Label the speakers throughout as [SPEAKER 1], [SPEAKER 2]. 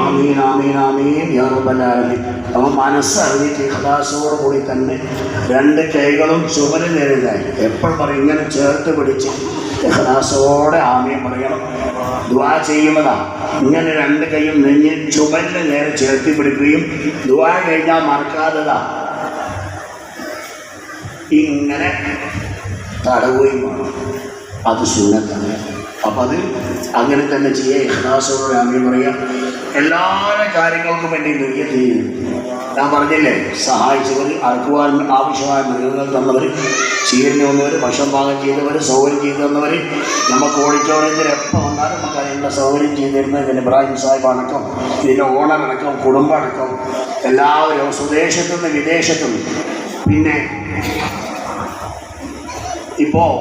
[SPEAKER 1] ആമീൻ. ആമീൻ ആമീൻ യാ മനസ്സറിഞ്ഞിട്ട് ഇഹ്ലാസോട് കൂടി തന്നെ രണ്ട് കൈകളും ചുമൽ നേരിടായി എപ്പോൾ പറയും? ഇങ്ങനെ ചേർത്ത് പിടിച്ച് ഇഹ്ലാസോടെ ആമീൻ പറയണം. ദുആ ചെയ്യുന്നതാ. ഇങ്ങനെ രണ്ട് കൈയും നെഞ്ഞ് ചുമലിന് നേരെ ചേർത്തി പിടിക്കുകയും ദുആ കഴിഞ്ഞാൽ മറക്കാത്തതാ ഇങ്ങനെ തടവുകയും വേണം. അത് സുന്നത്താണ്. അപ്പം അത് അങ്ങനെ തന്നെ ചെയ്യുക ഇഹ്ലാസോടെ ആമീൻ പറയാം എല്ലാ കാര്യങ്ങൾക്കും വേണ്ടി നെയ്യ ചെയ്യുന്നു ഞാൻ പറഞ്ഞില്ലേ സഹായിച്ചവർ അറക്കുവാൻ ആവശ്യമായ മൃഗങ്ങൾ തന്നവർ ചീരിന് വന്നവർ ഭക്ഷണം പാകം ചെയ്തവർ സൗകര്യം ചെയ്തു തന്നവർ നമുക്ക് ഓഡിറ്റോറിയത്തിൽ എപ്പോൾ വന്നാലും നമുക്ക് അതിനുള്ള സൗകര്യം ചെയ്തു തരുന്ന ഇതിന്റെ ഇബ്രാഹിം സാഹിബ് അടക്കം ഇതിന്റെ ഓണർ അടക്കം കുടുംബം അടക്കം എല്ലാവരും സ്വദേശത്തു നിന്ന് വിദേശത്തു പിന്നെ ഇപ്പോൾ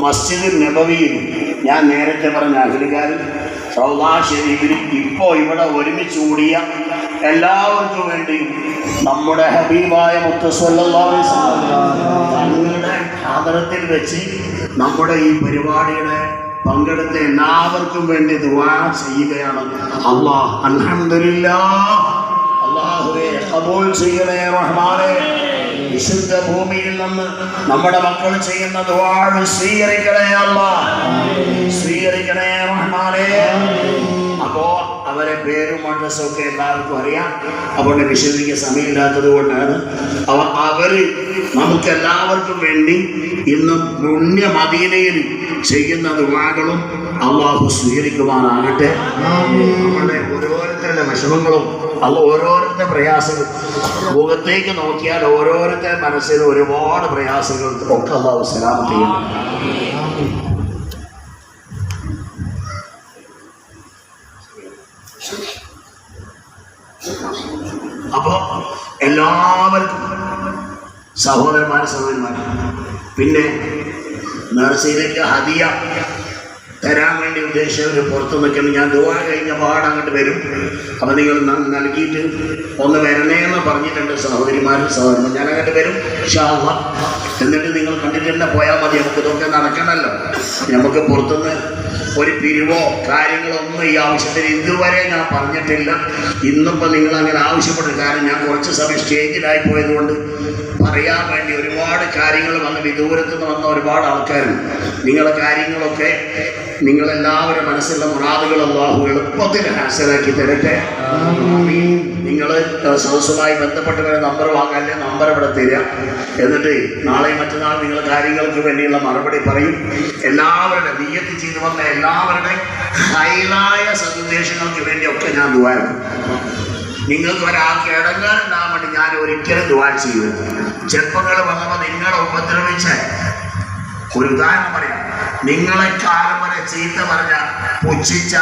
[SPEAKER 1] മസ്ജിദ് നബവിയിൽ ഞാൻ നേരത്തെ പറഞ്ഞ അഖിലകാരൻ സൗദാ ഷെരീഫിൽ ഇപ്പോൾ ഇവിടെ ഒരുമിച്ച് കൂടിയ എല്ലാവർക്കും വേണ്ടിയും നമ്മുടെ ഹബീബായ മുത്തസ്വല്ലാഹി തങ്ങളുടെ ആദരത്തിൽ വെച്ച് നമ്മുടെ ഈ പരിപാടിയുടെ പങ്കെടുത്ത എല്ലാവർക്കും വേണ്ടി ദുവാ ചെയ്യുകയാണ്. അള്ളാഹ് അൽഹംദുലില്ലാ അള്ളാഹുവെ കബൂൽ ചെയ്യണേ റഹ്മാനെ. വിശുദ്ധ ഭൂമിയിൽ നിന്ന് നമ്മുടെ മക്കൾ ചെയ്യുന്ന ദ്വാഴ് സ്വീകരിക്കണേ അല്ല. സ്വീകരിക്കണേ റഹ്മാനേ. അപ്പോ അവരെ പേരും അഡ്രസ്സും ഒക്കെ എല്ലാവർക്കും അറിയാം. അതുകൊണ്ട് വിശദീകരിക്കാൻ സമയമില്ലാത്തത് കൊണ്ടാണ്. അവ അവർ നമുക്ക് എല്ലാവർക്കും വേണ്ടി ഇന്ന് പുണ്യ മദീനയിൽ ചെയ്യുന്ന ദുവാകളും അള്ളാഹു സ്വീകരിക്കുവാനാകട്ടെ നമ്മളെ ഓരോരുത്തരുടെ വിഷമങ്ങളും അല്ല ഓരോരുത്തരുടെ പ്രയാസങ്ങൾ. മുഖത്തേക്ക് നോക്കിയാൽ ഓരോരുത്തരുടെ മനസ്സിൽ ഒരുപാട് പ്രയാസങ്ങൾ ഒക്കെ അള്ളാഹു സലാമത്ത് ചെയ്യണം അപ്പോൾ എല്ലാവർക്കും സഹോദരന്മാരെ സഹോദരന്മാർ പിന്നെ നേർച്ചയിലേക്ക് ഹദിയ തരാൻ വേണ്ടി ഉദ്ദേശിച്ചവർ പുറത്ത് നിൽക്കുന്നു. ഞാൻ ദുവാ കഴിഞ്ഞ പാട് അങ്ങോട്ട് വരും. അപ്പം നിങ്ങൾ നൽകിയിട്ട് ഒന്ന് വരണേ എന്ന് പറഞ്ഞിട്ടുണ്ട് സഹോദരിമാരും സഹോദരന്മാർ ഞാൻ അങ്ങോട്ട് വരും. ഷാഹ എന്നിട്ട് നിങ്ങൾ കണ്ടിട്ട് തന്നെ പോയാൽ മതി. നമുക്ക് ഇതൊക്കെ നടക്കണമല്ലോ നമുക്ക് പുറത്തുനിന്ന് ഒരു പിരിവോ കാര്യങ്ങളോ ഒന്നും ഈ ആവശ്യത്തിന് ഇതുവരെ ഞാൻ പറഞ്ഞിട്ടില്ല. ഇന്നിപ്പോൾ നിങ്ങൾ അങ്ങനെ ആവശ്യപ്പെട്ടു കാരണം ഞാൻ കുറച്ച് സമയം സ്റ്റേജിലായി പോയതുകൊണ്ട് പറയാൻ വേണ്ടി ഒരുപാട് കാര്യങ്ങൾ വന്ന്. വിദൂരത്ത് നിന്ന് വന്ന ഒരുപാട് ആൾക്കാരുണ്ട്. നിങ്ങളെ കാര്യങ്ങളൊക്കെ നിങ്ങളെല്ലാവരും മനസ്സിലുള്ള മുറാദുകൾ അള്ളാഹു എളുപ്പത്തിൽ ഹാസലാക്കി തരട്ടെ. നിങ്ങൾ സദസ്സുമായി ബന്ധപ്പെട്ടവരെ നമ്പർ വാങ്ങാല്ലേ? നമ്പർ ഇവിടെ തരിക. എന്നിട്ട് നാളെ മറ്റന്നാൾ നിങ്ങൾ കാര്യങ്ങൾക്ക് വേണ്ടിയുള്ള മറുപടി പറയും. എല്ലാവരുടെ നീയത്ത് ചെയ്തു വന്ന എല്ലാവരുടെ ഹൈലായ സന്ദേശങ്ങൾക്ക് വേണ്ടിയൊക്കെ ഞാൻ ദുവാക്കും നിങ്ങൾക്ക് ഒരാൾക്ക് ഇടങ്ങാറുണ്ടാകാൻ വേണ്ടി ഞാൻ ഒരിക്കലും ദുവാൻ ചെയ്യുന്നു ചെറുപ്പങ്ങൾ വന്നപ്പോൾ നിങ്ങളെ ഉപദ്രവിച്ച ഒരു ഉദാഹരണം പറയാം. നിങ്ങളെ കാലം വരെ ചീത്ത പറഞ്ഞ പുച്ഛിച്ച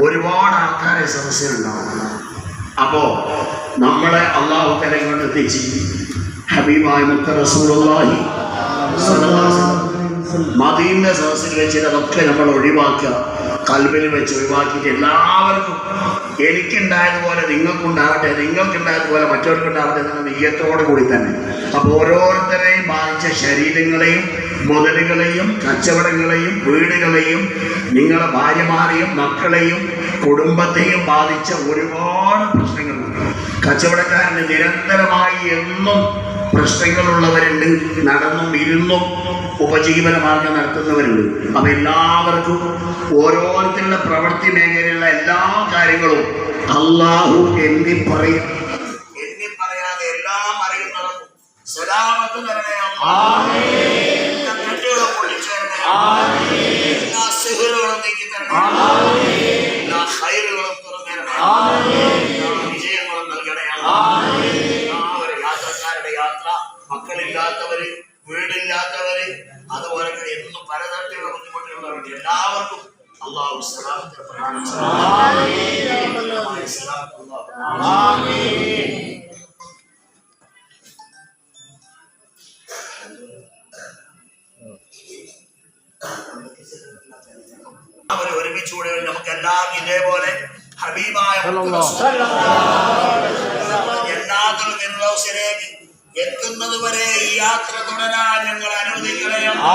[SPEAKER 1] ഒരുപാട് ആൾക്കാരെ സദസ്സിലുണ്ടാവും അപ്പോ നമ്മളെ അള്ളാഹു തല കൊണ്ട് ഹബീബായ മുത്ത റസൂലുള്ളാഹി സദസ്സിൽ വെച്ചിട്ട് അതൊക്കെ നമ്മൾ ഒഴിവാക്കുക കൽബിൽ വെച്ച് ഒഴിവാക്കിയിട്ട് എല്ലാവർക്കും എനിക്കുണ്ടായതുപോലെ നിങ്ങൾക്കുണ്ടാവട്ടെ നിങ്ങൾക്കുണ്ടായതുപോലെ മറ്റവർക്കുണ്ടാവട്ടെ എന്ന നെയ്യത്തോടു കൂടി തന്നെ. അപ്പോൾ ഓരോരുത്തരെയും ബാധിച്ച ശരീരങ്ങളെയും മുതലുകളെയും കച്ചവടങ്ങളെയും വീടുകളെയും നിങ്ങളെ ഭാര്യമാരെയും മക്കളെയും കുടുംബത്തെയും ബാധിച്ച ഒരുപാട് പ്രശ്നങ്ങളുണ്ട്. കച്ചവടക്കാരന് നിരന്തരമായി എന്നും പ്രശ്നങ്ങളുള്ളവരുണ്ട് നടന്നും ഇരുന്നും ഉപജീവന മാർഗം നടത്തുന്നവരുണ്ട് അപ്പൊ എല്ലാവർക്കും ഓരോരുത്തരുടെ പ്രവൃത്തി മേഖലയിലുള്ള എല്ലാ കാര്യങ്ങളും അള്ളാഹു എണ്ണി പറയും എണ്ണി പറയാതെ എല്ലാം അറിയുന്നതും സലാമത്ത് തരണേ അല്ലാഹ്. എല്ലാ കെട്ടുകളും പൊളിച്ചു തരണേ. എല്ലാ സിഹറുകളും നീക്കി തരണേ. എല്ലാ ഹൈറുകളും തുറന്നു തരണേ. എല്ലാ വിജയങ്ങളും നൽകണേ അല്ലാഹ്. എല്ലാവരും യാത്രക്കാരുടെ യാത്ര മക്കളില്ലാത്തവര് എന്നും പലതരത്തിലുള്ള ബുദ്ധിമുട്ടുകളുണ്ട് എല്ലാവർക്കും അള്ളാഹു അവർ ഒരുമിച്ചുകൂടി നമുക്ക് എല്ലാവർക്കും ഇതേപോലെ ഹബീബായ എല്ലാത്തിലും ഫിർദൗസിലേക്ക് എത്തുന്നത് വരെ ഈ യാത്ര തുടരാൻ ഞങ്ങൾ അനുവദിക്കണേ അല്ലാ.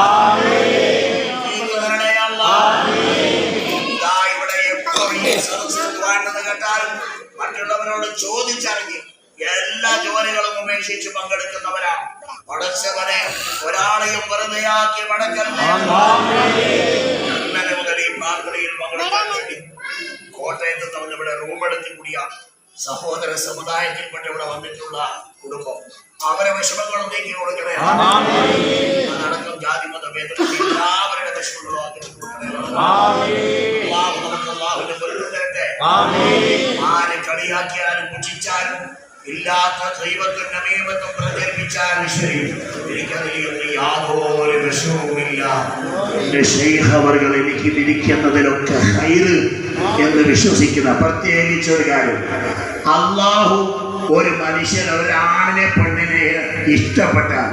[SPEAKER 1] തരണേ അല്ലാ. ഇതാ ഇവിടെ കേട്ടാലും മറ്റുള്ളവരോട് ചോദിച്ചറിഞ്ഞ് എല്ലാ ജോലികളും ഉപേക്ഷിച്ച് പങ്കെടുക്കുന്നവരാണ് പടച്ചവനെ ഒരാളെയും വെറുതെയാക്കി മടക്കല്ലേ കോട്ടയത്ത് നമ്മൾ ഇവിടെ റൂമെടുത്ത് കൂടിയ സഹോദര സമുദായത്തിൽപ്പെട്ട് ഇവിടെ വന്നിട്ടുള്ള കുടുംബം. അവരെ വിഷമങ്ങളും നീക്കി കൊടുക്കണേ. അതടക്കം ജാതി മത തരട്ടെ. ആരെ കളിയാക്കിയാലും പുച്ഛിച്ചാലും ഇല്ലാത്ത ദൈവത്തിന്റെ നിയമത്വം പ്രചരിപ്പിച്ചാലും ശരി. എനിക്കതിൽ യാതൊരു എനിക്ക് വിധിക്കുന്നതിലൊക്കെ ഹൈറ് എന്ന് വിശ്വസിക്കുന്ന പ്രത്യേകിച്ച് ഒരു കാര്യം. അള്ളാഹു ഒരു മനുഷ്യൻ ഒരാണിനെ പെണ്ണിനെ ഇഷ്ടപ്പെട്ടാൽ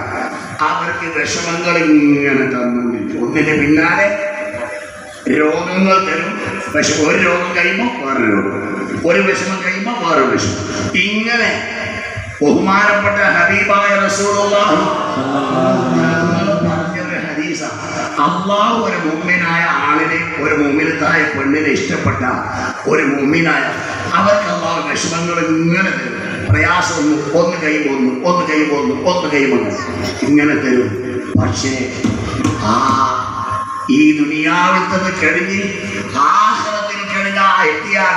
[SPEAKER 1] അവർക്ക് വിഷമങ്ങൾ ഇങ്ങനെ തന്നുകൊണ്ടിരിക്കും. ഒന്നിന് പിന്നാലെ രോഗങ്ങൾ തരും. പക്ഷെ ഒരു രോഗം കഴിയുമ്പോൾ വേറെ രോഗം. ഒരു വിഷമം കഴിയുമ്പോൾ വേറെ വിഷമം. ഇങ്ങനെ ബഹുമാനപ്പെട്ട ഹബീബായ റസൂലുള്ളാഹി പറഞ്ഞൊരു ഹദീസാ. അള്ളാഹു ഒരു മുമ്മിനായ ആളിനെ ഒരു മുമ്മിനത്തായ പെണ്ണിനെ ഇഷ്ടപ്പെട്ട ഒരു മുമ്മിനായ അവർക്ക് അള്ളാഹു വിഷമങ്ങൾ ഇങ്ങനെ തരും. പ്രയാസം ഒന്ന് ഒന്ന് പോന്നു ഒന്ന് ഒന്ന് പോന്നു ഒന്ന് കൈ പോന്നു ഇങ്ങനെ തരും. പക്ഷേ ആ ഈ ദുനിയാവിൽ നിന്ന് കഴിഞ്ഞ് ആഹ്ലത്തിന് കഴിഞ്ഞ എത്തിയാൽ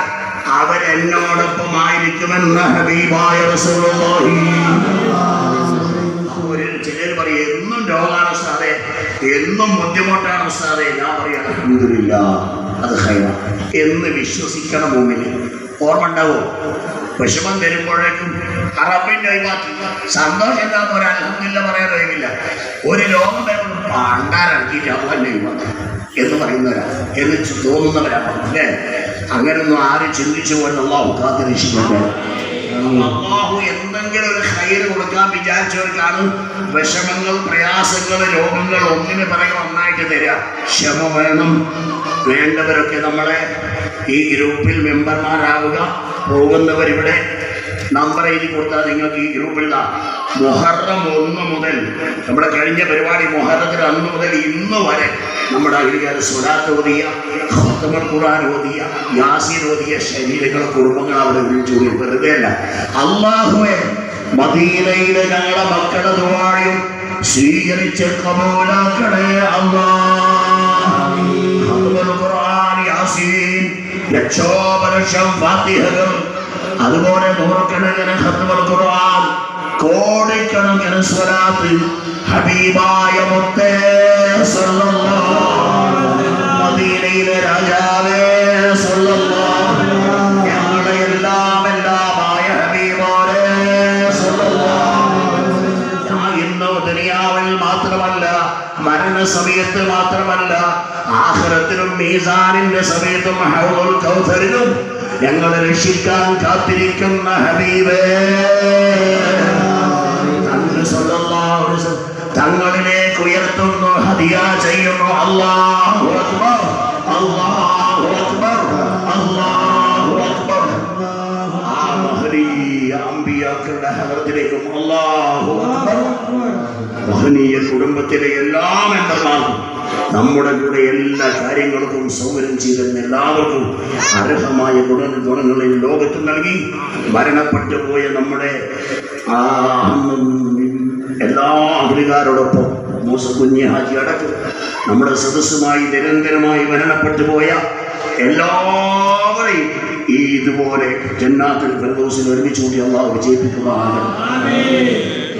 [SPEAKER 1] അവരെന്നോടൊപ്പം ആയിരിക്കുമെന്ന് ഹബീബായ റസൂലുള്ളാഹി. ചിലർ പറയും എന്നും രോഗാവസ്ഥ ഉസ്താദെ എന്നും ബുദ്ധിമുട്ടാണ് ഉസ്താദെ ഞാൻ പറയാം അൽഹംദുലില്ലാ അത് ഹൈറ എന്ന് വിശ്വസിക്കണം മുമ്പിൽ ഓർമ്മ ഉണ്ടാവോ? വിഷമം വരുമ്പോഴേക്കും അറബിന്റെ ഒഴിവാക്കി. സന്തോഷം എന്താന്ന് അലഹമില്ല പറയാൻ കഴിയില്ല ഒരു ലോകം വരുമ്പോൾ പണ്ടാരക്കിയിട്ട് അവന്നെ ഒഴിവാക്കി എന്ന് പറയുന്നവരാ. എന്ന് തോന്നുന്നവരാണ് അല്ലേ? അങ്ങനൊന്നും ആരും ചിന്തിച്ചു അള്ളാഹു കാത്തിരക്ഷിക്കട്ടെ അള്ളാഹു എന്തെങ്കിലും ഒരു ഹൈര് കൊടുക്കാൻ വിചാരിച്ചവർക്കാണ് വിഷമങ്ങൾ പ്രയാസങ്ങൾ രോഗങ്ങൾ ഒന്നിന് പിറകെ ഒന്നായിട്ട് തരിക. ക്ഷമ വേണം. വേണ്ടവരൊക്കെ നമ്മളെ ഈ ഗ്രൂപ്പിൽ മെമ്പർമാരാവുക. പോകുന്നവരിവിടെ നമ്പർ എഴുതി കൊടുത്താൽ നിങ്ങൾക്ക് ഈ ഗ്രൂപ്പിൽ ഇതാ. മുഹറം ഒന്ന് മുതൽ നമ്മുടെ കഴിഞ്ഞ പരിപാടി മുഹറത്തിന് അന്ന് മുതൽ ഇന്ന് വരെ നമ്മുടെ അഖിലുകാർ സ്വലാത്ത് ഓതിയ ഖുർആൻ ഓതിയ യാസീൻ ഓതിയ ശരീരങ്ങളെ കുടുംബങ്ങൾ അവിടെ കൂടി വെറുതെ അല്ല അള്ളാഹുവെ മദീനയിലെ ഞങ്ങളുടെ മക്കളുടെ ദുവാഴിയും സ്വീകരിച്ച് കമൂലാക്കണേ അള്ളാ ഖത്തമൽ ഖുർആൻ യാസീൻ ലക്ഷോപലക്ഷം ഫാത്തിഹകൾ അതുപോലെ നൂറുകണക്കിന് ഖത്തമൽ ഖുർആൻ? കോടിക്കണക്കിന് സ്വലാത്ത് ഹബീബായ മുത്തേ മദീനയിലെ രാജാവേ സല്ലല്ലാഹു ഞങ്ങളെ എല്ലാം എല്ലാമായ ഹബീബോരേ സല്ലല്ലാഹു ഞാൻ ഇന്ന് ദുനിയാവിൽ മാത്രമല്ല മരണസമയത്ത് മാത്രമല്ല ആഖിറത്തിലും മീസാനിന്റെ സമയത്തും ഹൗദുൽ കൗസറിലും ഞങ്ങളെ രക്ഷിക്കാൻ കാത്തിരിക്കുന്ന ഹബീബേ. തങ്ങളിലേക്ക് ഉയർത്തുന്നു ഹദിയ ചെയ്യുന്നു. അല്ലാഹു അക്ബർ അല്ലാഹു അക്ബർ അല്ലാഹു അക്ബർ. ആ മഹനീയ അമ്പിയാക്കളുടെ ഹദറത്തിലേക്കും അല്ലാഹു അക്ബർ. മഹനീയ കുടുംബത്തിലെ എല്ലാ മെമ്പർമാർക്കും നമ്മുടെ കൂടെ എല്ലാ കാര്യങ്ങൾക്കും സൗകര്യം ചെയ്തിരുന്ന എല്ലാവർക്കും അർഹമായ ഗുണ ഗുണങ്ങളിൽ ലോകത്ത് നൽകി മരണപ്പെട്ടു പോയ നമ്മുടെ ആ എല്ലാ അഖിലുകാരോടൊപ്പം മൂസ കുഞ്ഞി ഹാജി അടക്കം നമ്മുടെ സദസ്സുമായി നിരന്തരമായി മരണപ്പെട്ടു പോയ എല്ലാവരെയും ഈ ഇതുപോലെ ജന്നാത്തിൽ ഫെർദോസിൽ ഒരുമിച്ച് കൂടി അള്ളാഹു വിജയിപ്പിക്കുന്നതാണ്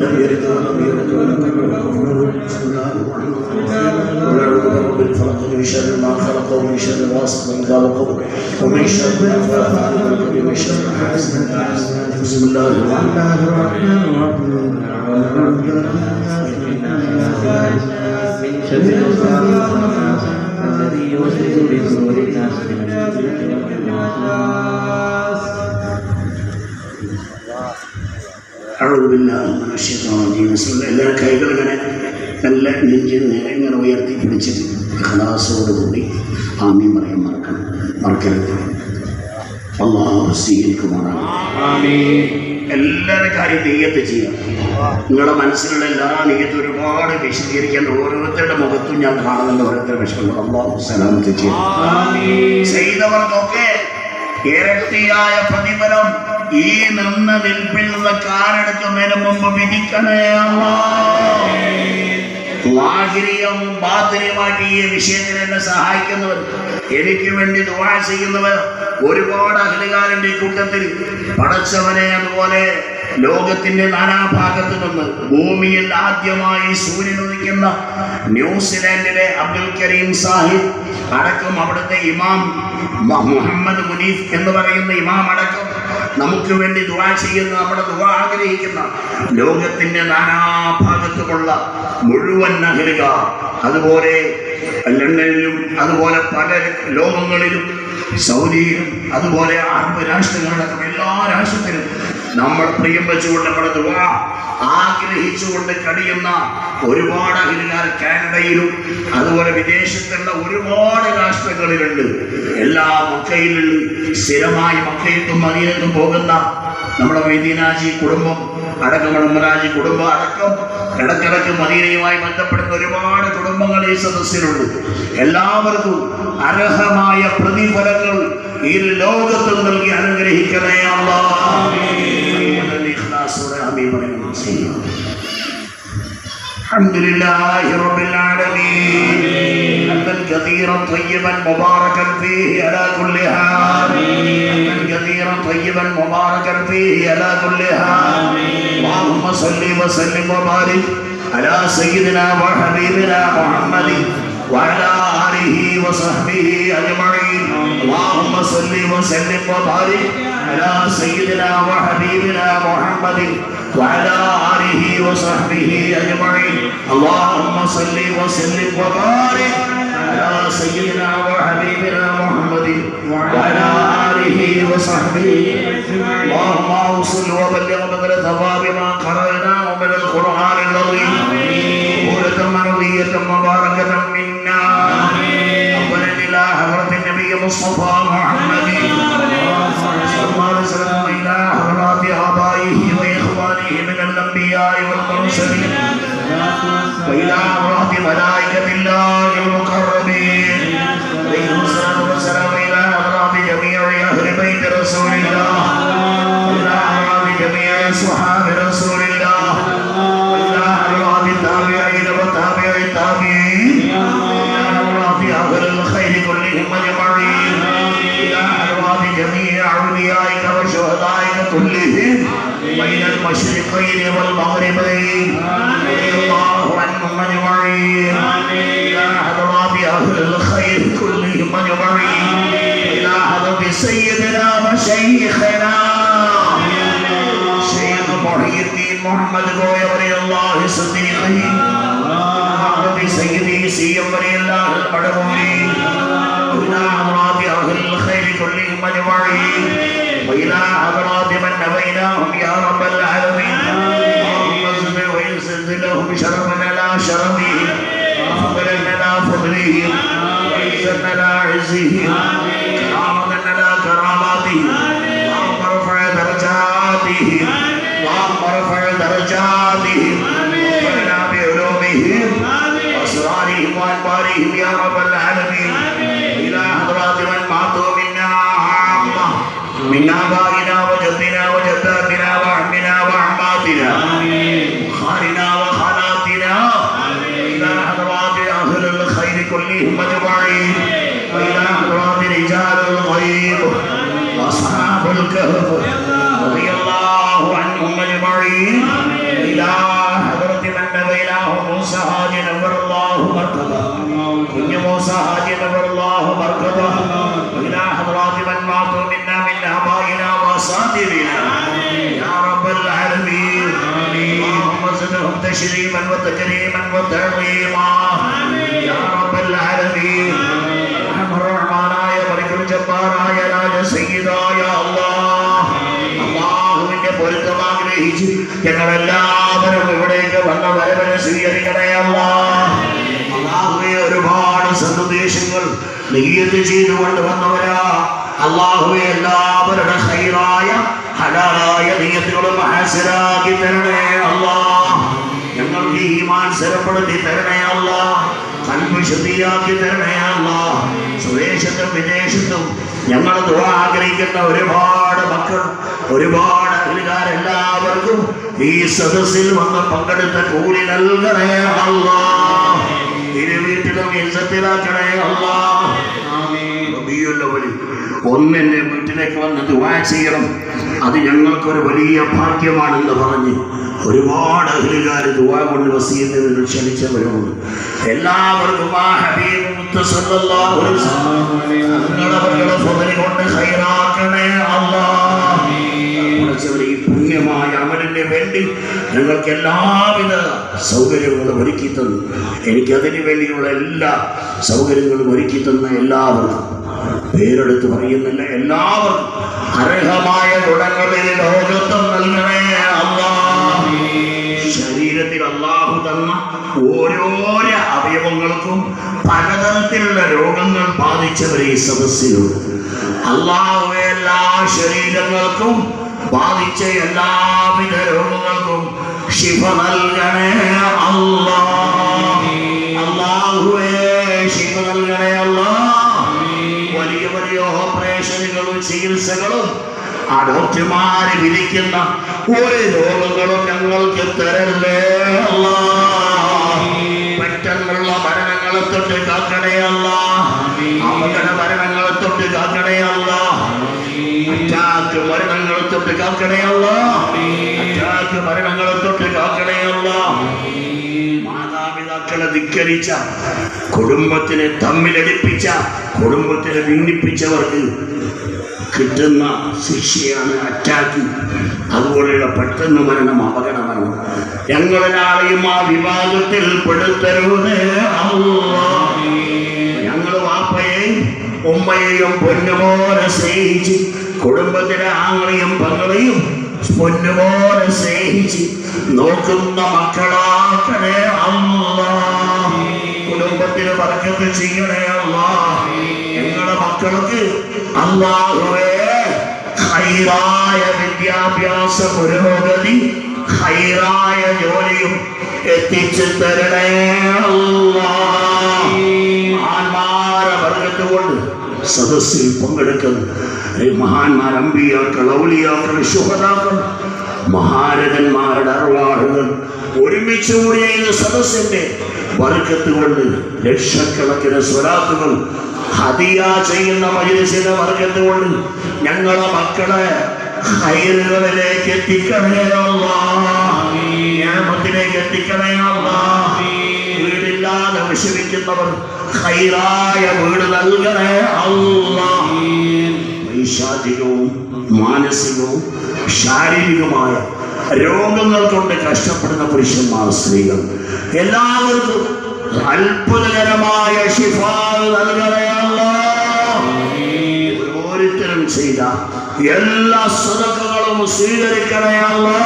[SPEAKER 1] لم يلد ولم ولم يكن له بسم الله الرحمن الرحيم قل برب الفلق من شر ما خلق ومن شر غاسق اذا وقب ومن شر النفاثات في العقد ومن شر حاسد حسد بسم الله الرحمن الرحيم
[SPEAKER 2] من شر الوسواس الذي يوسوس في صدور الناس من الجنة والناس
[SPEAKER 1] അഴുതില്ലാശീതമാണ് എല്ലാ കൈകൾ ഇങ്ങനെ നല്ല നെഞ്ചിൽ നേരെ ഇങ്ങനെ ഉയർത്തി പിടിച്ചിട്ട് ആമീൻ പറയാൻ മറക്കണം. മറക്കരുത്. അള്ളാഹു സ്വീകരിക്കുമാറാണ് എല്ലാവരുടെ കാര്യം നെയ്യത്ത് ചെയ്യാം നിങ്ങളുടെ മനസ്സിലുള്ള എല്ലാ നെയ്യത്തും ഒരുപാട് വിശദീകരിക്കാൻ ഓരോരുത്തരുടെ മുഖത്തും ഞാൻ കാണുന്നുണ്ട് ഓരോരുത്തരുടെ വിഷമങ്ങൾ അള്ളാഹു സലാമത്ത് ചെയ്യും ചെയ്തവർക്കൊക്കെ ഇരട്ടിയായ പ്രതിഫലം ഈ നിന്ന നിൽപ്പിൽ നിന്ന് കാരെടുക്കുന്നതിന് മുമ്പ് വിധിക്കണേ. ലാഹിരിയും ബാത്തിനിയുമായിട്ട് ഈ വിഷയത്തിൽ എന്നെ സഹായിക്കുന്നവർ എനിക്ക് വേണ്ടി ദുവാ ചെയ്യുന്നവർ ഒരുപാട് അഖിലകാരന്റെ കൂട്ടത്തിൽ പടച്ചവനെ അതുപോലെ ലോകത്തിന്റെ നാനാഭാഗത്തു നിന്ന് ഭൂമിയിൽ ആദ്യമായി സൂര്യൻ ഉദിക്കുന്ന ന്യൂസിലാൻഡിലെ അബ്ദുൽ കരീം സാഹിബ് അടക്കം അവിടുത്തെ ഇമാം മുഹമ്മദ് മുനീഫ് എന്ന് പറയുന്ന ഇമാം അടക്കം നമുക്ക് വേണ്ടി ദുവാ ചെയ്യുന്ന നമ്മുടെ ദുവാ ആഗ്രഹിക്കുന്ന ലോകത്തിന്റെ നാനാഭാഗത്തുമുള്ള മുഴുവൻ നഗരിക അതുപോലെ ലണ്ടനിലും അതുപോലെ പല ലോകങ്ങളിലും സൗദിയിലും അതുപോലെ അറബ് രാഷ്ട്രങ്ങളടക്കം എല്ലാ രാഷ്ട്രത്തിലും നമ്മൾ പ്രിയം വെച്ചുകൊണ്ട് നമ്മുടെ ദുവാ ആഗ്രഹിച്ചുകൊണ്ട് കഴിയുന്ന ഒരുപാട് അഖിലുകാർ കാനഡയിലും അതുപോലെ വിദേശത്തുള്ള ഒരുപാട് രാഷ്ട്രങ്ങളിലുണ്ട്. എല്ലാ മക്കയിലുള്ള സ്ഥിരമായി മക്കയത്തും മദീനത്തും പോകുന്ന നമ്മുടെ മൈദീനാജി കുടുംബം അടക്കമുള്ള കുടുംബം അടക്കം ഇടക്കിടക്ക് മദീനയുമായി ബന്ധപ്പെടുന്ന ഒരുപാട് കുടുംബങ്ങൾ ഈ സദസ്സിലുണ്ട്. എല്ലാവർക്കും അർഹമായ പ്രതിഫലങ്ങൾ ഈ ലോകത്ത് നൽകി അനുഗ്രഹിക്കണേ അല്ലാ. ഇഖ്ലാസോടെ كثيرا طيبا مباركا فيه على كل حال. كثيرا طيبا مباركا فيه على كل حال. اللهم صل وسلم وبارك على سيدنا وحبيبنا محمد وعلى آله وصحبه أجمعين. اللهم صل وسلم وبارك على سيدنا وحبيبنا محمد وعلى آله وصحبه أجمعين. اللهم صل وسلم وبارك على سيدنا وحبيبنا محمد وعلى آله وصحبه اللهم اوصل وبلغ بدل ثواب ما قرأناه من القرآن العظيم قولة مرضية مباركة منا أولا إلى حضرة النبي مصطفى محمد صلى الله عليه وسلم إلى حضرات آبائه وإخوانه من الأنبياء والمرسلين وإلى حضرات أهل بيت رسول الله وإلى حضرات جميع أصحاب رسول الله حضرات التابعين وتابع التابعين إلى حضرات أهل الخير كلهم أجمعين إلى حضرات جميع أوليائك وشهدائك كلهم بين المشرقين والمغربين മുഹമ്മദ് കോയ റളിയല്ലാഹു സദീഖി سيدي സയ്യിദി സിയം റളിയല്ലാഹു മടവൂരി إلى أمراض أهل الخير كلهم أجمعين وإلى أمراض من نبيناهم يا رب العالمين اللهم اصبر وإن زلزلهم شرفنا لا شرفهم وفضلنا وتشريما وتكريما وتعظيما يا رب العالمين ارحم الرحمനായ പരിക്കും ജബ്ബാറായ രാജ സയ്യിദായ അല്ലാഹ് അല്ലാഹുവിന്റെ പൊരുത്തം ആഗ്രഹിച്ച് ഞങ്ങളെല്ലാവരും ഇവിടേക്ക് വന്ന വരവനെ സ്വീകരിക്കണേ അല്ലാഹ് അല്ലാഹുവെ ഒരുപാട് സന്ദേശങ്ങൾ നീയത്ത് ചെയ്തുകൊണ്ട് വന്നവരാ. അള്ളാഹുവെ എല്ലാവരുടെ ഹൈറായ ഹലാലായ നീയത്തുകളും ഹാസിലാക്കി തരണേ അള്ളാഹ് ഞങ്ങൾക്ക് ഈ അല്ല. തരണയല്ല ശുദ്ധിയാക്കി തരണേ അല്ല. സ്വദേശത്തും വിദേശത്തും ഞങ്ങൾ ആഗ്രഹിക്കുന്ന ഒരുപാട് മക്കൾ ഒരുപാട് എല്ലാവർക്കും ഈ സദസ്സിൽ വന്ന് പങ്കെടുത്ത കൂലി നൽകണേ അല്ല. ഇരു വീട്ടിലും ഇസത്തിലാക്കണേ അല്ല. വീട്ടിലേക്ക് വന്ന് ദുആ ചെയ്യണം. അത് ഞങ്ങൾക്കൊരു വലിയ ഭാഗ്യമാണെന്ന് പറഞ്ഞ് ഒരുപാട് അഹ്ലുകാർ ദുവാ കൊണ്ട് വസീയത്തിന് ക്ഷണിച്ചവരുമുണ്ട്. എല്ലാവർക്കും ആ ഹബീബ് കൊണ്ട് വേണ്ടി ഞങ്ങൾക്ക് എല്ലാവിധ സൗകര്യങ്ങളും ഒരുക്കി തന്നു. എനിക്കതിന് വേണ്ടിയുള്ള എല്ലാ സൗകര്യങ്ങളും ഒരുക്കി തന്ന എല്ലാവർക്കും പേരെടുത്ത് പറയുന്നില്ല എല്ലാവർക്കും അർഹമായ ഗുണങ്ങളിൽ ലോകത്വം നൽകണേ ശരീരത്തിൽ അള്ളാഹു തന്ന ഓരോരോ അവയവങ്ങൾക്കും പലതരത്തിലുള്ള രോഗങ്ങൾ ബാധിച്ചവരെ ഈ സദസ്സിലുണ്ട്. അള്ളാഹു എല്ലാ ശരീരങ്ങൾക്കും ബാധിച്ച എല്ലാവിധ രോഗങ്ങൾക്കും ശിഫ നൽകണേ അല്ലാ അള്ളാഹുവേ ശിഫ നൽകണേ അല്ലാ വലിയ വലിയ ഓപ്പറേഷനുകളും ചികിത്സകളും ആ ഡോക്ടർമാര് വിധിക്കുന്ന ഒരു രോഗങ്ങളും ഞങ്ങൾക്ക് തരല്ലേ അല്ല. പെട്ടെന്നുള്ള മരണങ്ങളെ തൊട്ട് കാക്കണയല്ല അപകട മരണങ്ങളെ തൊട്ട് കാക്കണയല്ല അറ്റാക്ക് മരണങ്ങളെ തൊട്ട് കാക്കണയല്ല അറ്റാക്ക് മരണങ്ങളെ തൊട്ട് കാക്കണയല്ല മാതാപിതാക്കളെ ധിക്കരിച്ച കുടുംബത്തിനെ തമ്മിലടിപ്പിച്ച കുടുംബത്തിനെ ഭിന്നിപ്പിച്ചവർക്ക് കിട്ടുന്ന ശിക്ഷയാണ് അറ്റാക്ക്. അതുപോലെയുള്ള പെട്ടെന്ന് മരണം അപകട മരണം ആ വിഭാഗത്തിൽ പെടുത്തരുത്. ഞങ്ങൾ വാപ്പയെയും ഉമ്മയെയും പൊന്നുപോലെ സ്നേഹിച്ച് കുടുംബത്തിലെ ആങ്ങളെയും പങ്ങളെയും പൊന്നുപോലെ സ്നേഹിച്ച് നോക്കുന്ന മക്കളാക്കണേ അമ്മ കുടുംബത്തിന് പറക്കത്ത് ചെയ്യണേ അമ്മ നിങ്ങളുടെ മക്കൾക്ക് അള്ളാഹുവേ ഹൈറായ വിദ്യാഭ്യാസ പുരോഗതി ഹൈറായ ജോലിയും എത്തിച്ചു തരണേ അല്ലാ മഹാന്മാരെ വർഗത്ത് കൊണ്ട് സദസ്സിൽ പങ്കെടുക്കുന്നു. ഈ മഹാന്മാർ അമ്പിയാക്കൾ ഔലിയാക്കൾ ശുഭതാക്കൾ മഹാരഥന്മാരുടെ അറുവാടുകൾ ഒരുമിച്ച് കൂടിയ സദസ്സിന്റെ വർക്കത്തുകൊണ്ട് കൊണ്ട് ലക്ഷക്കണക്കിന് സ്വരാത്തുകൾ ഹദിയ ചെയ്യുന്ന മജിലിസിന്റെ വർഗത്ത് കൊണ്ട് ഞങ്ങളെ മക്കളെ ഹൈറുകളിലേക്ക് എത്തിക്കണേ ഞാമത്തിലേക്ക് എത്തിക്കണേ വീടില്ലാതെ വിഷമിക്കുന്നവർ ഹൈറായ വീട് നൽകണേ അല്ലാ പൈശാചികവും മാനസികവും ശാരീരികമായ രോഗങ്ങൾ കൊണ്ട് കഷ്ടപ്പെടുന്ന പുരുഷന്മാർ സ്ത്രീകൾ. എല്ലാവർക്കും അത്ഭുതകരമായ ശിഫാ നൽകണേ ചെയ്ത എല്ലാ സദക്കങ്ങളും സ്വീകരിക്കണേ അല്ലാ.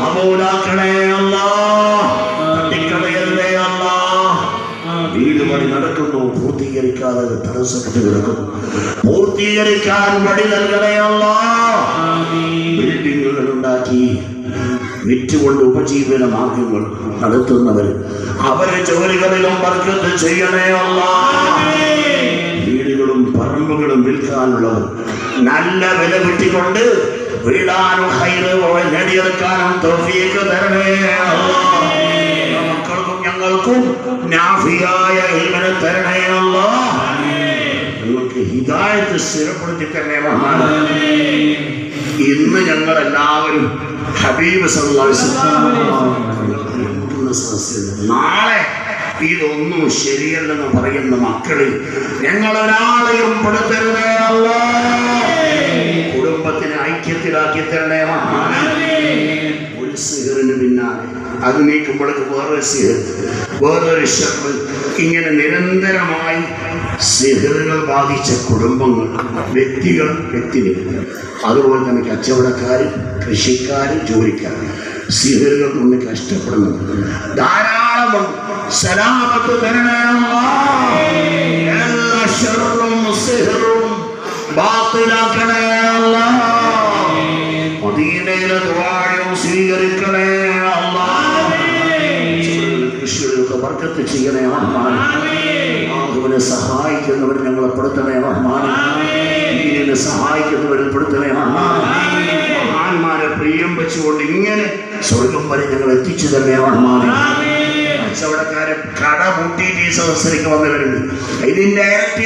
[SPEAKER 1] കബൂലാക്കണേ അല്ലാ. തട്ടിക്കളയല്ലേ അല്ലാ. വീട് പണി നടക്കുന്നു പൂർത്തീകരിക്കാതെ തടസ്സപ്പെട്ട് കിടക്കുന്നു പൂർത്തീകരിക്കാൻ വഴി നൽകണയല്ല ബിൽഡിങ്ങുകൾ ഉണ്ടാക്കി വിറ്റുകൊണ്ട് ഉപജീവന മാർഗങ്ങൾ നടത്തുന്നവർ അവരെ ജോലികളിലും വർക്കത്ത് ചെയ്യണയല്ല വീടുകളും പറമ്പുകളും വിൽക്കാനുള്ളത് നല്ല വില കിട്ടിക്കൊണ്ട് വീടാനും ഹൈറ് നേടിയെടുക്കാനും തോഫിയൊക്കെ തരണേ. മക്കൾക്കും ഞങ്ങൾക്കും നാഫിയായ ഇൽമിനെ തരണേ അല്ലാ. ഞങ്ങൾക്ക് ഹിദായത്ത് സ്ഥിരപ്പെടുത്തി തന്നെ മഹാൻ ഇന്ന് ഞങ്ങൾ എല്ലാവരും ഹബീബ് സദസ്സിലുണ്ട്. നാളെ ഇതൊന്നും ശരിയല്ലെന്ന് പറയുന്ന മക്കളിൽ ഞങ്ങൾ ഒരാളെയും പെടുത്തരുതേ കുടുംബത്തിന് ഐക്യത്തിലാക്കി തരണേ ഒരു സിഹറിന് പിന്നാലെ. അത് നീക്കുമ്പോഴേക്ക് വേറൊരു സിഹർ വേറൊരു ശബ്ദം ഇങ്ങനെ നിരന്തരമായി സിഹറുകൾ ബാധിച്ച കുടുംബങ്ങൾ വ്യക്തികൾ വ്യക്തികൾ. അതുപോലെ തന്നെ കച്ചവടക്കാർ കൃഷിക്കാർ ജോലിക്കാർ സിഹറുകൾ കൊണ്ട് കഷ്ടപ്പെടുന്നത് ധാരാളമുണ്ട് സലാമത്ത്. എല്ലാ ഷർറും സിഹറും ബാത്തിലാക്കണേ അല്ലാ. മദീനയിലെ ദുആയും സ്വീകരിക്കണേ അല്ലാ. കൃഷികളൊക്കെ വർക്കത്ത് ചെയ്യണേ റഹ്മാൻ ആഹുവിനെ സഹായിക്കുന്നവർ ഞങ്ങളെ പെടുത്തണേ റഹ്മാൻ ദീനിനെ സഹായിക്കുന്നവർ പെടുത്തണേ റഹ്മാൻ മഹാന്മാരെ പ്രിയം വെച്ചുകൊണ്ട് ഇങ്ങനെ സ്വർഗം വരെ ഞങ്ങൾ എത്തിച്ചു തന്നെ റഹ്മാൻ കച്ചവടക്കാരെ കട മുട്ടി ഈ സദസ്സിലേക്ക് വരുന്നു ഇതിന്റെ ഇരട്ടി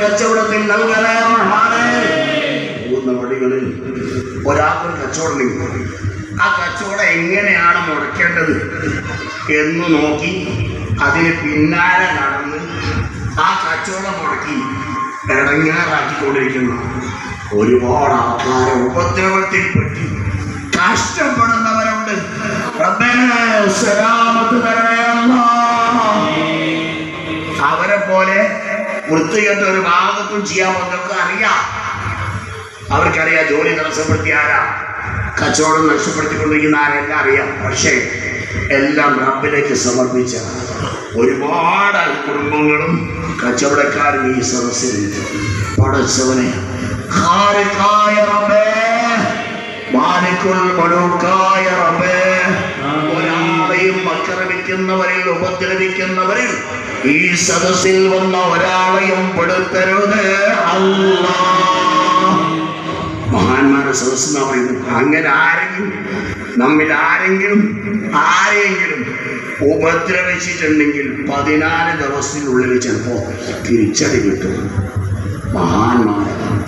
[SPEAKER 1] കച്ചവടത്തിൽ നൽകണേ പോകുന്ന വഴികളിൽ ഒരാൾക്കൊരു കച്ചവടം ആ കച്ചവടം എങ്ങനെയാണ് മുടക്കേണ്ടത് എന്ന് നോക്കി അതിന് പിന്നാലെ നടന്ന് ആ കച്ചവടം മുടക്കി ഇടങ്ങാറാക്കിക്കൊണ്ടിരിക്കുന്നു ഒരുപാട് ആൾക്കാരെ ഉപദ്രവത്തിൽപ്പെട്ടി കഷ്ടപ്പെടുന്നവരുണ്ട്. തരണേ. പോലെ വൃത്തികെട്ട ഒരു ഭാഗത്തും ചെയ്യാൻ പറ്റുന്നവർക്ക് അറിയാം. അവർക്കറിയാം ജോലി തടസ്സപ്പെടുത്തിയ ആരാ. കച്ചവടം നഷ്ടപ്പെടുത്തിക്കൊണ്ടിരിക്കുന്ന ആരെല്ലാം അറിയാം. പക്ഷേ എല്ലാം റബ്ബിലേക്ക് സമർപ്പിച്ച ഒരുപാട് കുടുംബങ്ങളും കച്ചവടക്കാരും ഈ സദസ്സിൽ പടച്ചവനെ. റബ്ബേ, ഒരാളെയും ആക്രമിക്കുന്നവരിൽ ഉപദ്രവിക്കുന്നവരിൽ ഈ സദസ്സിൽ വന്ന ഒരാളെയും പെടുത്തരുത്. അല്ല. മഹാന്മാരുടെ സദസ് എന്ന് പറയുന്നത് അങ്ങനെ ആരെങ്കിലും നമ്മിൽ ആരെങ്കിലും ആരെങ്കിലും ഉപദ്രവിച്ചിട്ടുണ്ടെങ്കിൽ പതിനാല് ദിവസത്തിനുള്ളിൽ ചിലപ്പോൾ തിരിച്ചടി കിട്ടും. മഹാന്മാർ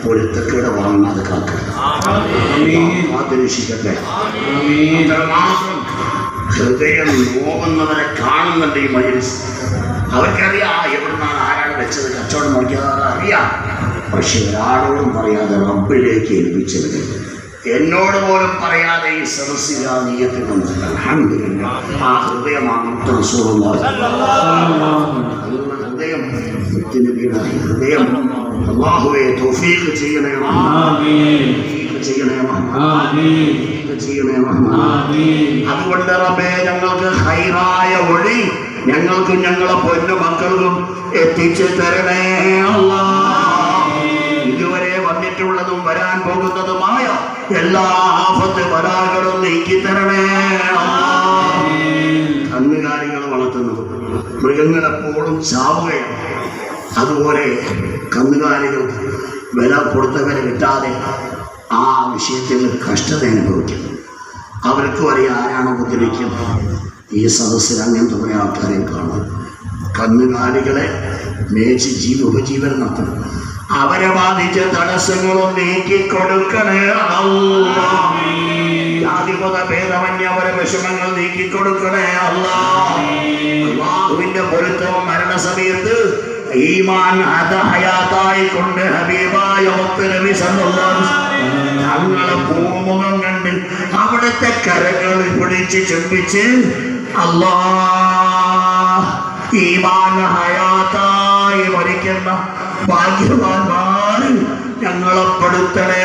[SPEAKER 1] പൊരുത്തക്കേട് വാങ്ങാതെ മാത്രം ഹൃദയം നോവുന്നവരെ കാണുന്നുണ്ട് ഈ മജിൽസ് അവർക്കറിയാം എവിടുന്നാണ് ആരാണ് വെച്ചത്. കച്ചവടം നോക്കിയാൽ അറിയാം. പക്ഷെ ഒരാളോടും പറയാതെ റബ്ബിലേക്ക് ഏൽപ്പിച്ചത് എന്നോട് പോലും പറയാതെ ഈ സദസ്സിൽ ആ നീയത്തിൽ അൽഹംദുലില്ലാ. ആ ഹൃദയമാണ് ഹൃദയം ഹൃദയം അള്ളാഹുവെ തൗഫീഖ് ചെയ്യണേ തൗഫീഖ് ചെയ്യണേ തൗഫീഖ് ചെയ്യണേ അതുകൊണ്ട് റബ്ബേ ഞങ്ങൾക്ക് ഹൈറായ വഴി ഞങ്ങൾക്കും ഞങ്ങളെ പൊന്നു മക്കൾക്കും എത്തിച്ചു തരണേ അല്ലാ ഇതുവരെ വന്നിട്ടുള്ളതും വരാൻ പോകുന്നതുമായ എല്ലാ ആപത്ത് വരാകളും നീക്കി തരണേ. കന്നുകാലികൾ വളർത്തുന്നത് മൃഗങ്ങളെപ്പോഴും ചാവുകയാണ്. അതുപോലെ കന്നുകാലികൾ വില കൊടുത്തവരെ കിട്ടാതെ ആ വിഷയത്തിൽ കഷ്ടത അനുഭവിക്കുന്നു. അവർക്കും അറിയാം ആരാണ് ഉപദ്രവിക്കുന്നത് ഈ സദസ്സിൽ അങ്ങനത്തെ കുറേ ആൾക്കാരെ കാണും. കന്നുകാലികളെ മേച്ച് ജീവ ഉപജീവനം നടത്തണം അവരെ ബാധിച്ച തടസ്സങ്ങളും നീക്കിക്കൊടുക്കണേ കൊടുക്കണേ ജാതിമത ഭേദമന്യ അവരെ വിഷമങ്ങൾ നീക്കിക്കൊടുക്കണേ. അള്ളാഹുവിന്റെ പൊരുത്തവും മരണസമയത്ത് ഈമാൻ അത ഹയാത്തായി കൊണ്ട് ഹബീബായ ഒത്തരവി സന്തോഷം തങ്ങളെ പൂമുഖം കണ്ട് അവിടുത്തെ കരങ്ങൾ പിടിച്ച് ചുംബിച്ച് അല്ലാ മരിക്കുന്ന ഭാഗ്യവാന്മാർ ഞങ്ങളെ പെടുത്തണേ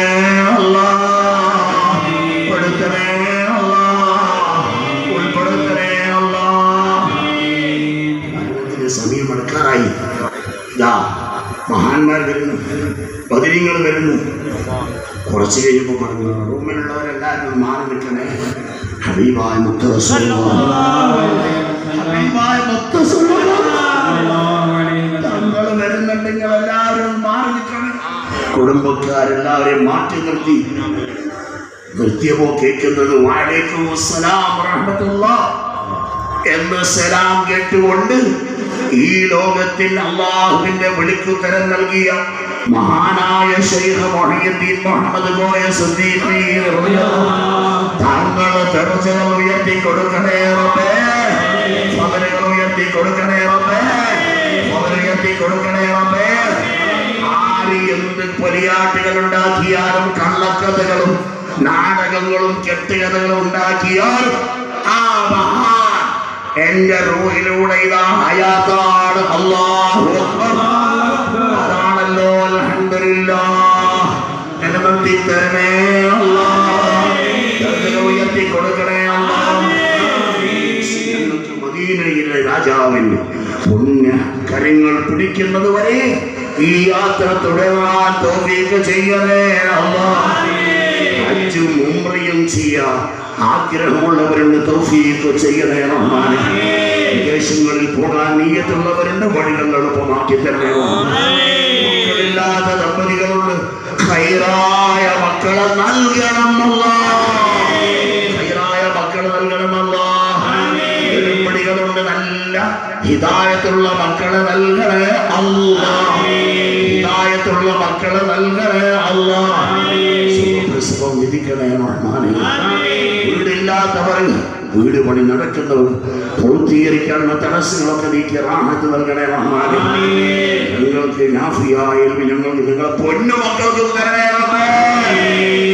[SPEAKER 1] അല്ലാ. സമയം അടുക്കാറായി മഹാന്മാർ വരുന്നു. പതിരിങ്ങൾ വരുന്നു. കുറച്ച് കഴിയുമ്പോൾ പറഞ്ഞു റൂമിലുള്ളവരെല്ലാവരും മാറി നിൽക്കണേ. ഹബീബായ മുത്ത ഹബീബായ മുത്ത തങ്ങൾ വരുന്നുണ്ടെങ്കിൽ എല്ലാവരും മാറി നിൽക്കണം. കുടുംബക്കാരെല്ലാവരെയും മാറ്റി നിർത്തി. നൃത്യമോ കേൾക്കുന്നത് വാഴേക്കും സലാം റഹ്മത്തുള്ള എന്ന് സലാം കേട്ടുകൊണ്ട് ഈ ലോകത്തിൽ അള്ളാഹുവിന്റെ വിളിക്കുത്തരം നൽകിയ മഹാനായ ശൈഖ് മൊഹീദ്ദീൻ മുഹമ്മദ് കോയ സിദ്ദീഖി. താങ്കൾ തെരച്ചകൾ ഉയർത്തി കൊടുക്കണേ റബ്ബേ. അവരുകൾ ഉയർത്തി കൊടുക്കണേ റബ്ബേ. ഉയർത്തി കൊടുക്കണേ റബ്ബേ. ആര് എന്ത് പൊലിയാട്ടുകൾ ഉണ്ടാക്കിയാലും കള്ളക്കഥകളും നാടകങ്ങളും കെട്ടുകഥകളും ഉണ്ടാക്കിയാൽ ആ മഹാൻ എന്റെ റൂഹിലൂടെ ഇതാ ഹയാത്താണ് അല്ലാഹു അക്ബർ. കരങ്ങൾ പിടിക്കുന്നത് വരെ ഈ യാത്ര തുടരാൻ തോന്നിയൊക്കെ ചെയ്യണേ ഹജ്ജും ഉംറയും ചെയ്യാൻ ആഗ്രഹമുള്ളവരുണ്ട് തോഫീക്ക് ചെയ്യണേ റഹ്മാനെ വിദേശങ്ങളിൽ പോകാൻ നീയത്തുള്ളവരുണ്ട് വഴികൾ എളുപ്പമാക്കി തരണേ മക്കളില്ലാത്ത ദമ്പതികളുണ്ട്. ഹൈറായ മക്കളെ നൽകണം അല്ലാ. ഹിതായത്തുള്ള മക്കളെ നൽകണേ അല്ല ഹിതായത്തിലുള്ള മക്കളെ നൽകണേ അല്ല സുഖം വിധിക്കണേ വീടില്ലാത്തവർ വീട് പണി നടക്കുന്നവർ പൂർത്തീകരിക്കാനുള്ള തടസ്സങ്ങളൊക്കെ നീക്കി റാഹത്ത് നൽകണേ റഹ്മാനെ. ഞങ്ങൾക്ക് നാഫിയായ ഞങ്ങൾ നിങ്ങളെ പൊന്നു മക്കൾക്ക്.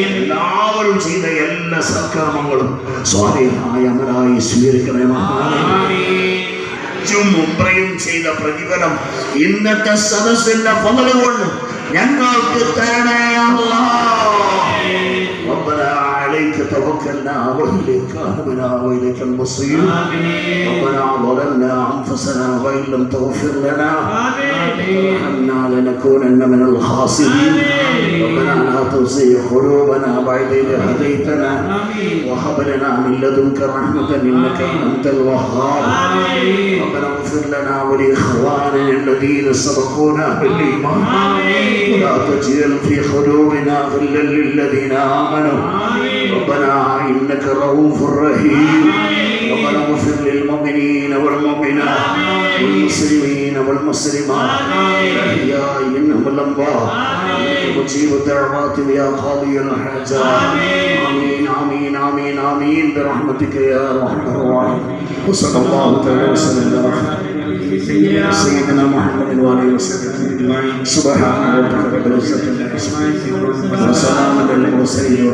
[SPEAKER 1] എല്ലാവരും ചെയ്ത എല്ലാ സൽക്കർമ്മങ്ങളും സ്വാധീനമായ അമരായി സ്വീകരിക്കണേ റഹ്മാനെ. ഹജ്ജും ഉംറയും ചെയ്ത പ്രതിഫലം ഇന്നത്തെ സദസ്സിന്റെ പകലുകൊണ്ട് ഞങ്ങൾക്ക് തരണേ അല്ലാഹ്. ربنا عليك توكلنا وإليك انبنا وإليك المصير. ربنا ظلمنا أنفسنا وإن لم تغفر لنا. وترحمنا لنكونن من الخاسرين. ربنا لا تزغ قلوبنا بعد إذ هديتنا. وهب لنا من لدنك رحمة إنك أنت الوهاب. ربنا اغفر لنا ولإخواننا الذين سبقونا بالإيمان. ولا تجعل في قلوبنا غلا للذين آمنوا. ربنا إنك رؤوف رحيم. ربنا اغفر للمؤمنين والمؤمنات والمسلمين والمسلمات. الأحياء منهم والأموات إنك مجيب الدعوات يا قاضي الحاجات آمين. آمين آمين آمين برحمتك يا أرحم الراحمين. وصلى الله تعالى وسلم على سيدنا محمد وآله وسلم سبحان ربك رب العزة عما يصفون. وسلام على المرسلين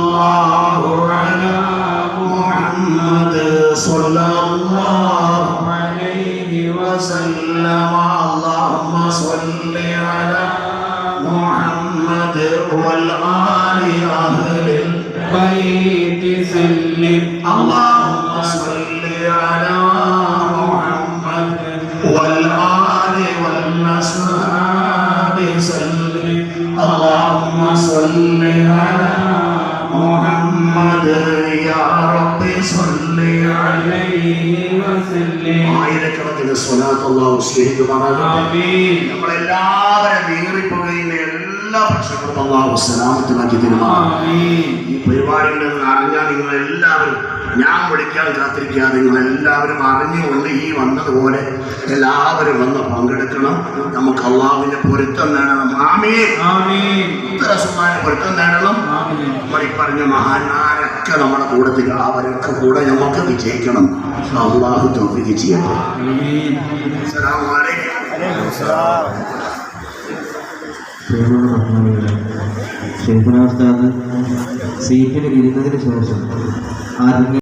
[SPEAKER 1] ആയിരക്കണക്കിന് സ്വലാത്തുള്ള സ്നേഹിക്കുമാറാകട്ടെ നമ്മളെല്ലാവരും നീറിപ്പോകുന്ന എല്ലാ പ്രശ്നങ്ങളും അള്ളാഹു സലാമത്തിനാക്കി തരുമാറാകട്ടെ ഈ പരിപാടിയിൽ നിന്ന് അറിഞ്ഞാൽ നിങ്ങൾ എല്ലാവരും ഞാൻ വിളിക്കാൻ കാത്തിരിക്കാതെ നിങ്ങൾ എല്ലാവരും അറിഞ്ഞുകൊണ്ട് ഈ വന്നതുപോലെ എല്ലാവരും വന്ന് പങ്കെടുക്കണം. നമുക്ക് അള്ളാഹുവിന്റെ പൊരുത്തം നേടണം.
[SPEAKER 3] ആമീൻ.
[SPEAKER 1] ഉത്തരസുമാരെ പൊരുത്തം നേടണം. നമ്മൾ ഈ പറഞ്ഞ മഹാന്മാരെ ഒക്കെ നമ്മുടെ കൂടെ അവരൊക്കെ കൂടെ നമുക്ക് വിജയിക്കണം. അള്ളാഹു തോഫിക്ക് ചെയ്യട്ടെ.
[SPEAKER 2] സേഫനാസ്താദ് സീറ്റിൽ ഇരുന്നതിന് ശേഷം ആരെങ്കിലും